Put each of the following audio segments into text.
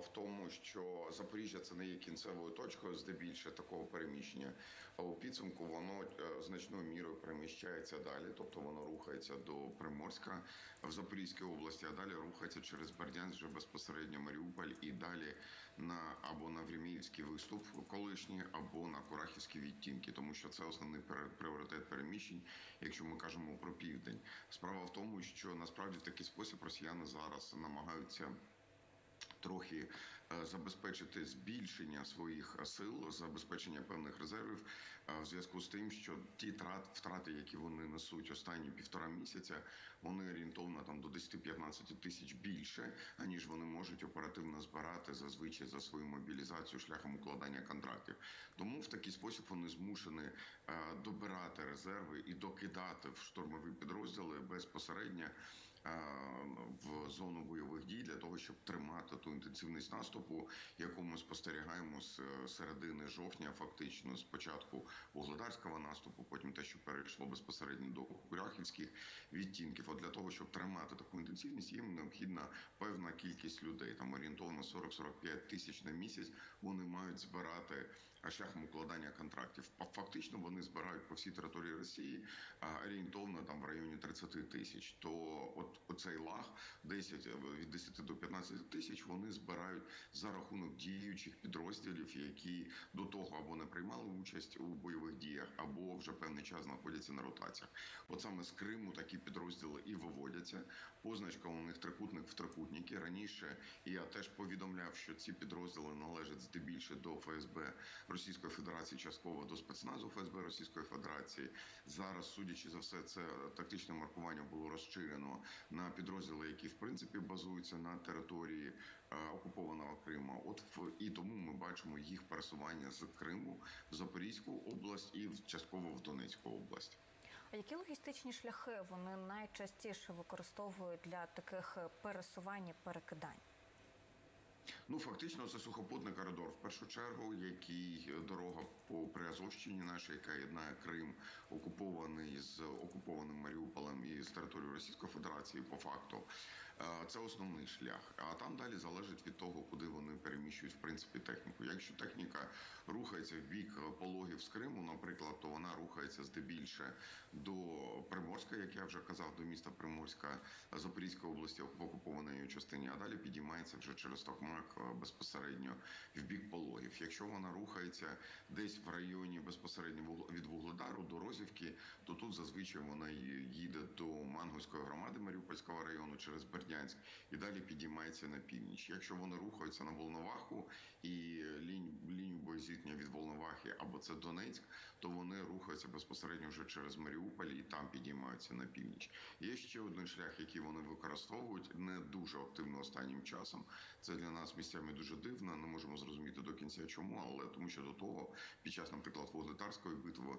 в тому, що Запоріжжя це не є кінцевою точкою, здебільше такого переміщення. А у підсумку воно е, значною мірою переміщається далі, тобто воно рухається до Приморська в Запорізькій області, а далі рухається через Бердянськ вже безпосередньо Маріуполь і далі на або на Времіївський виступ колишній, або на Курахівські відтінки, тому що це основний пріоритет переміщень, якщо ми кажемо про південь. Справа в тому, що насправді в такий спосіб росіяни зараз намагаються трохи е, забезпечити збільшення своїх сил, забезпечення певних резервів е, в зв'язку з тим, що ті трат, втрати, які вони несуть останні півтора місяця, вони орієнтовно там до 10-15 тисяч більше, аніж вони можуть оперативно збирати зазвичай за свою мобілізацію шляхом укладання контрактів. Тому в такий спосіб вони змушені е, добирати резерви і докидати в штурмові підрозділи безпосередньо в зону бойових дій для того, щоб тримати ту інтенсивність наступу, яку ми спостерігаємо з е, середини жовтня, фактично з початку вугледарського наступу, потім те, що перейшло безпосередньо до курахівських відтінків. От для того, щоб тримати таку інтенсивність, їм необхідна певна кількість людей. Там орієнтовно 40-45 тисяч на місяць. Вони мають збирати а, шляхом укладання контрактів. Фактично вони збирають по всій території Росії орієнтовно там в районі 30 тисяч. То от оцей лаг 10, е, від 10 до 15 тисяч вони збирають за рахунок діючих підрозділів, які до того або не приймали участь у бойових діях, або вже певний час знаходяться на ротаціях. От саме з Криму такі підрозділи і виводяться. Позначка у них трикутник в трикутники. Раніше я теж повідомляв, що ці підрозділи належать здебільше до ФСБ Російської Федерації, частково до спецназу ФСБ Російської Федерації. Зараз, судячи за все, це тактичне маркування було розширено на підрозділи, які в принципі базуються на території е, окупованого Криму. От і тому ми бачимо їх пересування з Криму в Запорізьку область і частково в Донецьку область. А які логістичні шляхи вони найчастіше використовують для таких пересувань і перекидань? Ну фактично, це сухопутний коридор. В першу чергу, який е, дорога по Приазовщині, наша, яка єднає Крим, окупований з окупованим Маріуполем і з території Російської Федерації, по факту. Е, Це основний шлях. А там далі залежить від того, куди вони переміщують в принципі техніку. Якщо техніка рухається в бік пологів з Криму, наприклад, то вона рухається здебільше до Приморська, як я вже казав, до міста Приморська Запорізької області в окупованій її частині, а далі підіймається вже через Токмак безпосередньо в бік пологів. Якщо вона рухається десь в районі безпосередньо від Вугледару до Розівки, то тут зазвичай вона їде до Мангольської громади Маріупольського району через Бердянськ і далі підіймається на північ. Якщо вони рухаються на Волноваху і лінь, лінію боєзіткнення від Волновахи або це Донецьк, то вони рухаються безпосередньо вже через Маріуполь і там підіймаються на північ. Є ще один шлях, який вони використовують не дуже активно останнім часом. Це для нас місцями дуже дивно. Не можемо зрозуміти до кінця, чому, але тому, що до того, під час, наприклад, Вугледарської битви,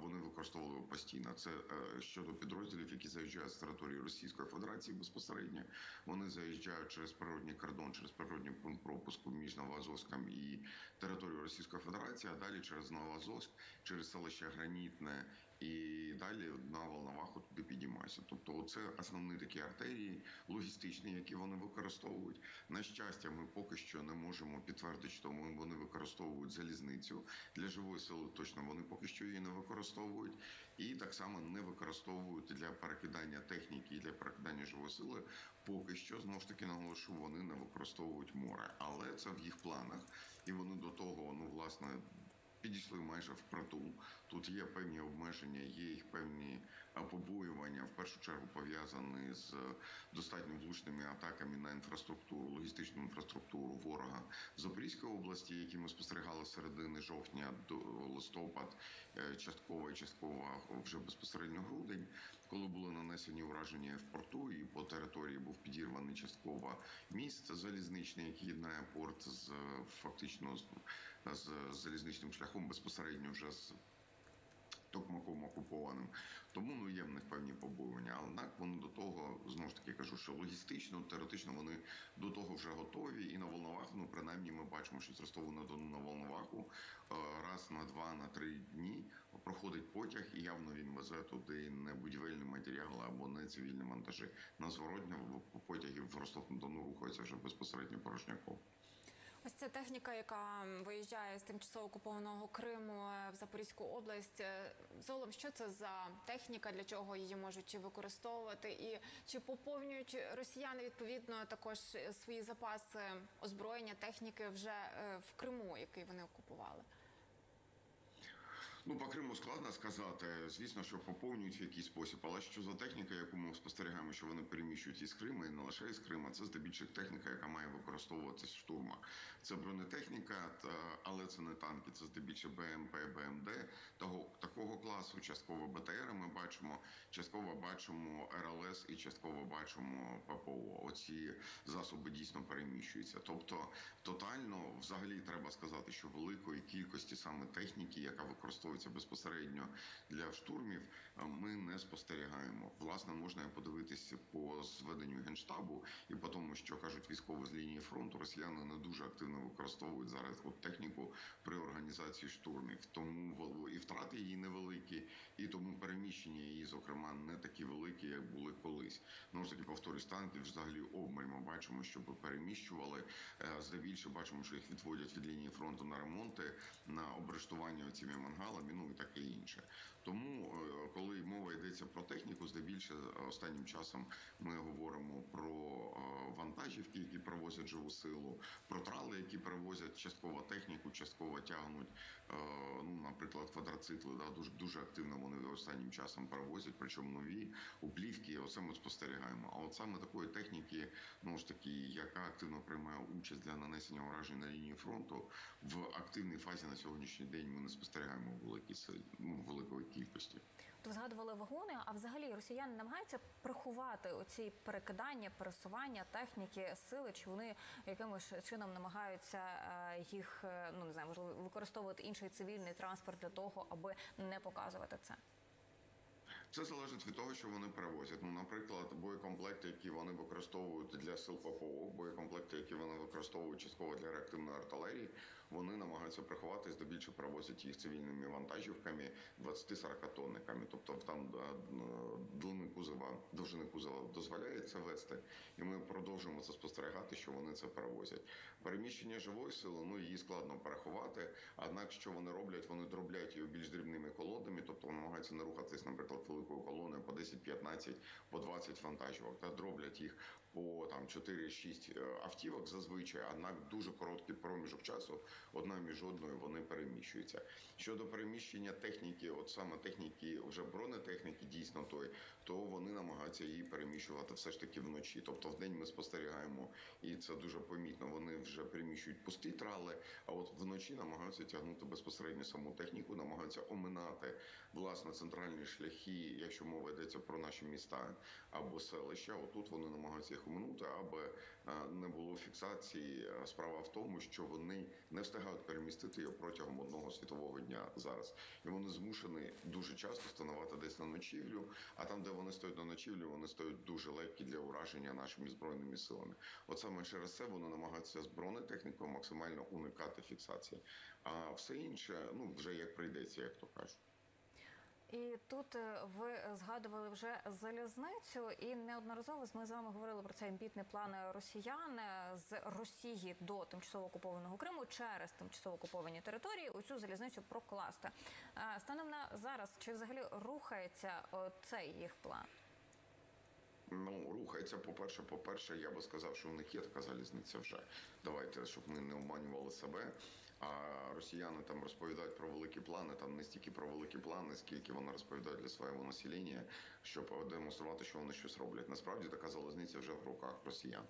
вони використовували постійно. Це е, щодо підрозділів, які заїжджають з території Російської Федерації безпосередньо. Вони заїжджають через природній кордон, через природній пункт пропуску між Новоазовськом і територією Російської Федерації, а далі через Новоазовськ, через селище Гранітне і далі на Волноваху туди підіймаються. Тобто, це основні такі артерії логістичні, які вони використовують. На щастя, ми поки що не можемо підтвердити, що вони використовують залізницю для живої сили. Точно вони поки що її не використовують, і так само не використовують для перекидання техніки і для перекидання живої сили. Поки що знову ж таки наголошу, вони не використовують море, але це в їх планах, і вони до того, ну власне. Підійшли майже впритул. Тут є певні обмеження, є їх певні побоювання, в першу чергу пов'язані з достатньо влучними атаками на інфраструктуру, логістичну інфраструктуру ворога в Запорізькій області, які ми спостерігали з середини жовтня до листопад, е, частково і частково вже безпосередньо грудень, коли були нанесені ураження в порту, і по території був підірваний частково міст залізничний, який єднає порт з фактично з, з залізничним шляхом безпосередньо вже з Токмаком окупованим. Тому ну є в них певні побоювання. Однак вони до того знову ж таки кажу, що логістично, теоретично вони до того вже готові. І на Волноваху, ну принаймні, ми бачимо, що з Ростову на Дону на Волноваху е, раз на два на три дні проходить потяг, і явно він везе туди не будівельні матеріали або не цивільні монтажі. На зворотньому потягів в Ростов на Дону рухаються вже безпосередньо порожняков. Ось ця техніка, яка виїжджає з тимчасово окупованого Криму е, в Запорізьку область. Е, Золом, що це за техніка, для чого її можуть використовувати, і чи поповнюють росіяни відповідно також свої запаси озброєння техніки вже е, в Криму, який вони окупували? Ну, по Криму складно сказати. Звісно, що поповнюють в якийсь спосіб. Але що за техніка, яку ми спостерігаємо, що вони переміщують із Криму і не лише із Крима, це здебільшого техніка, яка має використовуватись в штурмах. Це бронетехніка, але це не танки, це здебільшого БМП, БМД того такого класу. Частково БТР ми бачимо, частково бачимо РЛС і частково бачимо ППО. Оці засоби дійсно переміщуються. Тобто, тотально взагалі треба сказати, що великої кількості саме техніки, яка використовується безпосередньо для штурмів, ми не спостерігаємо. Власне, можна подивитися по зведенню генштабу і по тому, що кажуть військові з лінії фронту. Росіяни не дуже активно використовують зараз от техніку при організації штурмів. Тому і втрати її невеликі, і тому переміщення її, зокрема, не такі великі, як були колись. Ну ж таки, повторюсь, танків взагалі обмаль ми бачимо, щоб переміщували. Е, Здебільшого бачимо, що їх відводять від лінії фронту на ремонти, на обрештування цими мангалами, ну і таке інше. Тому, е, коли мова йдеться про техніку, здебільшого е, останнім часом ми говоримо про е, вантажівки, які привозять живу силу, про трали, які привозять частково техніку, частково тягнуть, ну, наприклад, квадроцикли. Да, дуже дуже активно вони останнім часом перевозять, причому нові уплівки. Оце ми спостерігаємо. А от саме такої техніки, ну ж таки, яка активно приймає участь для нанесення уражень на лінії фронту, в активній фазі на сьогоднішній день ми не спостерігаємо в великій ну, великої кількості. То згадували вагони, а взагалі росіяни намагаються приховати оці перекидання, пересування техніки, сили, чи вони якимось чином намагаються е, їх е, ну не знаю, можливо, використовувати інший цивільний транспорт для того, аби не показувати це. Це залежить від того, що вони перевозять. Ну, наприклад, боєкомплекти, які вони використовують для сил ППО, боєкомплекти, які вони використовують частково для реактивної артилерії, вони намагаються приховати, здебільшого перевозять їх цивільними вантажівками 20-40 тонниками. Тобто там длини кузова, довжини кузова дозволяє це вести, і ми продовжуємо це спостерігати, що вони це перевозять. Переміщення живої сили, ну її складно переховати. Однак, що вони роблять, вони дроблять її більш дрібними колодами, тобто намагаються не рухатись, наприклад, великою колоною по 10-15, по 20 вантажівок, та дроблять їх по там 4-6 е, автівок зазвичай, однак дуже короткий проміжок часу одна між одною вони переміщуються. Щодо переміщення техніки, от саме техніки, вже бронетехніки, дійсно той, то вони намагаються її переміщувати все ж таки вночі. Тобто в день ми спостерігаємо, і це дуже помітно. Вони вже переміщують пусті трали, а от вночі намагаються тягнути безпосередньо саму техніку, намагаються оминати власне центральні шляхи, якщо мова йдеться про наші міста або селища. Отут вони намагаються їх оминути, аби е, не було фіксації. Справа в тому, що вони не встигають перемістити його протягом одного світового дня зараз, і вони змушені дуже часто становити десь на ночівлю. А там, де вони стоять на ночівлю, вони стоять дуже легкі для ураження нашими збройними силами. От саме через це вони намагаються з бронетехнікою максимально уникати фіксації. А все інше, ну вже як прийдеться, як то кажуть. І тут е, ви згадували вже залізницю, і неодноразово ми з вами говорили про цей амбітний план росіян е, з Росії до тимчасово окупованого Криму через тимчасово окуповані території у цю залізницю прокласти. Е, Станом на зараз чи взагалі рухається цей їх план? Ну, рухається, по-перше, по-перше, я би сказав, що в них є така залізниця вже. Давайте, щоб ми не обманювали себе. А росіяни там розповідають про великі плани, там не стільки про великі плани, скільки вони розповідають для свого населення, щоб демонструвати, що вони щось роблять. Насправді така залізниця вже в руках росіян.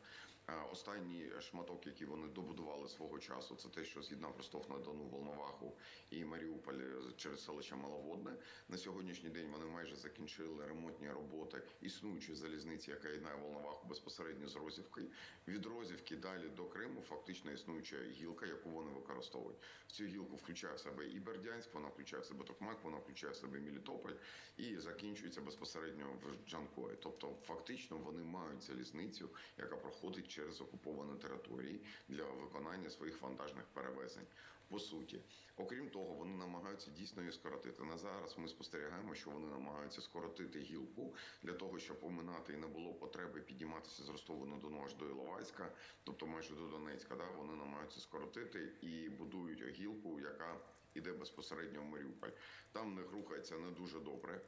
Е, Останній шматок, який вони добудували свого часу, це те, що з'єднав Ростов на Дону, Волноваху і Маріуполь через селище Маловодне. На сьогоднішній день вони майже закінчили ремонтні роботи існуючої залізниці, яка єднає Волноваху безпосередньо з Розівкою. Від Розівки далі до Криму фактично існуюча гілка, яку вони використовують. В цю гілку включає в себе і Бердянськ, вона включає в себе Токмак, вона включає в себе Мілітополь і закінчується безпосередньо в Джанкої. Тобто, фактично, вони мають залізницю, яка проходить через окуповані території для виконання своїх вантажних перевезень. По суті, окрім того, вони намагаються дійсно її скоротити. На зараз ми спостерігаємо, що вони намагаються скоротити гілку для того, щоб оминати і не було потреби підніматися з Ростова на Дону аж до Іловайська, тобто майже до Донецька. Да, вони намагаються скоротити і будують гілку, яка іде безпосередньо в Маріуполь. Там в них рухається не дуже добре.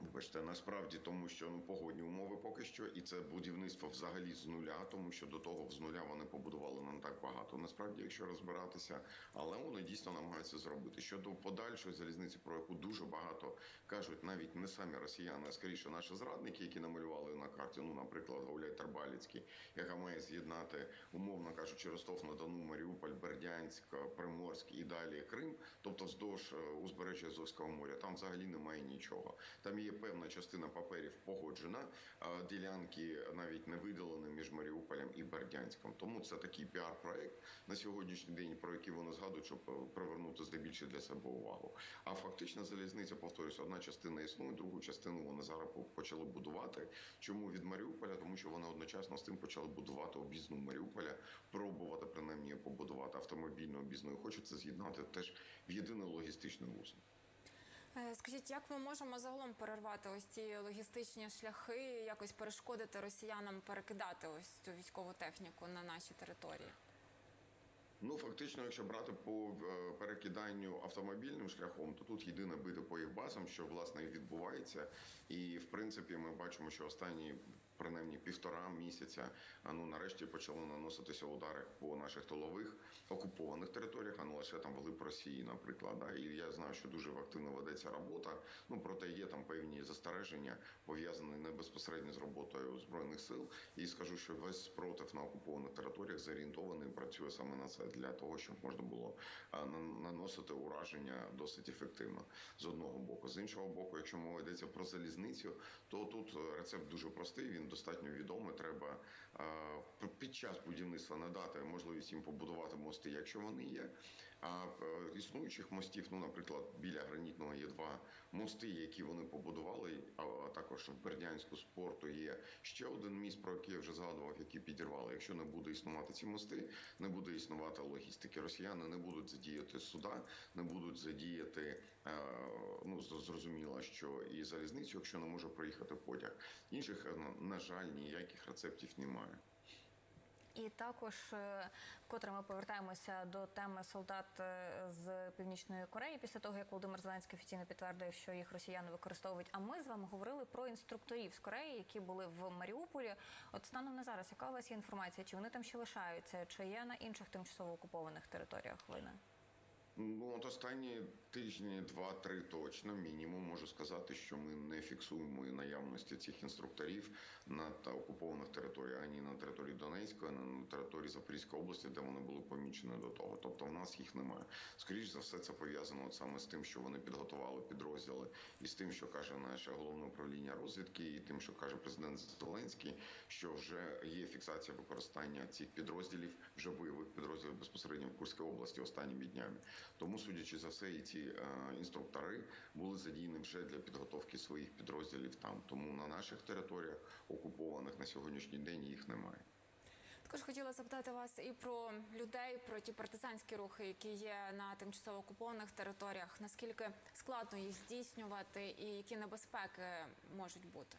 Вибачте, насправді тому, що ну погодні умови поки що, і це будівництво взагалі з нуля, тому що до того з нуля вони побудували не так багато. Насправді, якщо розбиратися, але вони дійсно намагаються зробити щодо подальшої залізниці, про яку дуже багато кажуть, навіть не самі росіяни, а скоріше наші зрадники, які намалювали на карті. Ну, наприклад, Гауляй Тарбаліцький, яка має з'єднати, умовно кажучи, Ростов на Дону, Маріуполь, Бердянськ, Приморськ і далі Крим, тобто вздовж е, узбережжя Азовського моря. Там взагалі немає нічого. Там є певна частина паперів погоджена, ділянки навіть не видалені між Маріуполем і Бердянськом. Тому це такий піар-проект на сьогоднішній день, про який вони згадують, щоб е, привернути здебільшого для себе увагу. А фактично залізниця, повторюся, одна частина існує, другу частину вони зараз почали будувати. Чому від Маріуполя? Тому що вони одночасно з тим почали будувати об'їзну Маріуполя, пробувати принаймні побудувати автомобільну об'їзну. І хочуть з'єднати теж в єдиний логістичний вузол. Е, Скажіть, як ми можемо загалом перервати ось ці логістичні шляхи, якось перешкодити росіянам перекидати ось цю військову техніку на наші території? Ну, фактично, якщо брати по е, перекиданню автомобільним шляхом, то тут єдине бити по їх базам, що власне і відбувається. І в принципі, ми бачимо, що останні принаймні півтора місяця, ну нарешті почали наноситися удари по наших тилових окупованих територіях, а не лише там вглиб Росії, наприклад. Да. І я знаю, що дуже активно ведеться робота. Ну проте є там певні застереження, пов'язані не безпосередньо з роботою збройних сил. І скажу, що весь спротив на окупованих територіях зорієнтований, працює саме на це для того, щоб можна було на- наносити ураження досить ефективно з одного боку. З іншого боку, якщо мова йдеться про залізницю, то тут е, рецепт дуже простий. Він достатньо відомий. Треба під час будівництва надати можливість їм побудувати мости, якщо вони є. А е, існуючих мостів, ну, наприклад, біля гранітного є два мости, які вони побудували. А також в Бердянську спорту є ще один міст, про який я вже згадував, який підірвали. Якщо не буде існувати ці мости, не буде існувати логістики. Росіяни не будуть задіяти суда, не будуть задіяти. е, Ну зрозуміло, що і залізницю, якщо не може проїхати потяг. Інших, е, на жаль, ніяких рецептів немає. І також е, вкотре ми повертаємося до теми солдат е, з північної Кореї після того, як Володимир Зеленський офіційно підтвердив, що їх росіяни використовують. А ми з вами говорили про інструкторів з Кореї, які були в Маріуполі. От станом на зараз, яка у вас є інформація? Чи вони там ще лишаються, чи є на інших тимчасово окупованих територіях війни? Ну, от останні тижні, два-три точно, мінімум можу сказати, що ми не фіксуємо наявності цих інструкторів на та окупованих територіях, ані на території Донецької, ані на території Запорізької області, де вони були помічені до того. Тобто в нас їх немає. Скоріше за все, це пов'язано от саме з тим, що вони підготували підрозділи, і з тим, що каже наше головне управління розвідки, і тим, що каже президент Зеленський, що вже є фіксація використання цих підрозділів, вже бойових підрозділів безпосередньо в Курській області останніми днями. Тому, судячи за все, і ці е, інструктори були задіяні вже для підготовки своїх підрозділів там. Тому на наших територіях окупованих на сьогоднішній день їх немає. Також хотіла запитати вас і про людей, про ті партизанські рухи, які є на тимчасово окупованих територіях. Наскільки складно їх здійснювати, і які небезпеки можуть бути?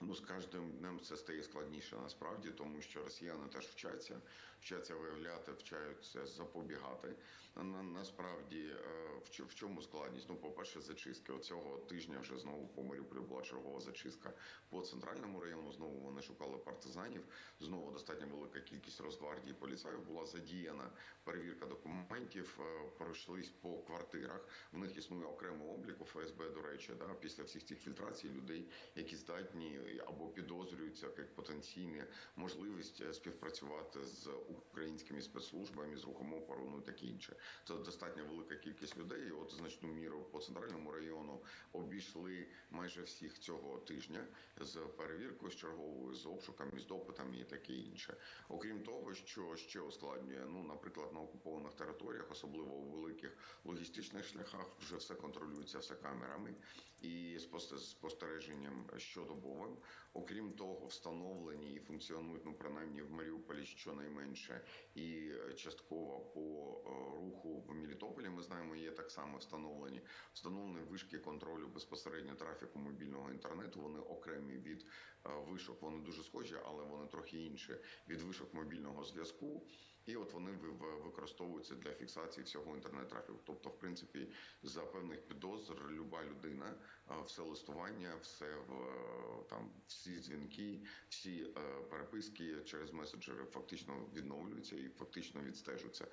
Ну, з кожним днем це стає складніше насправді, тому що росіяни теж вчаться, вчаться виявляти, вчаються запобігати. На, на- насправді, е, в, чо- в чому складність? Ну, по-перше, зачистки. Оцього тижня вже знову по Маріуполю була чергова зачистка по центральному району. Знову вони шукали партизанів. Знову достатньо велика кількість Росгвардії поліцаїв була задіяна. Перевірка документів е, пройшлись по квартирах. В них існує окремий облік у ФСБ, до речі, да, після всіх цих фільтрацій людей, які здатні або підозрюються як потенційні можливість е, співпрацювати з українськими спецслужбами, з рухом опору, ну таке інше. Це достатньо велика кількість людей. От значну міру по центральному району обійшли майже всіх цього тижня з перевіркою з черговою, з обшуками, з допитами і таке інше. Окрім того, що ще ускладнює, ну наприклад, на окупованих територіях, особливо у великих логістичних шляхах, вже все контролюється все камерами і спосте- спостереженням щодобовим. Окрім того, встановлені і функціонують ну принаймні в Маріуполі щонайменше і е, частково по е, руху в Мелітополі. Ми знаємо, є так само встановлені встановлені вишки контролю безпосередньо трафіку мобільного інтернету. Вони окремі від е, вишок. Вони дуже схожі, але вони трохи інші від вишок мобільного зв'язку. І от вони ви- ви- використовуються для фіксації всього інтернет-трафіку. Тобто, в принципі, за певних підозр люба людина, е, все листування, все в е, там всі дзвінки, всі е, переписки через меседжери фактично відновлюються і фактично відстежуються.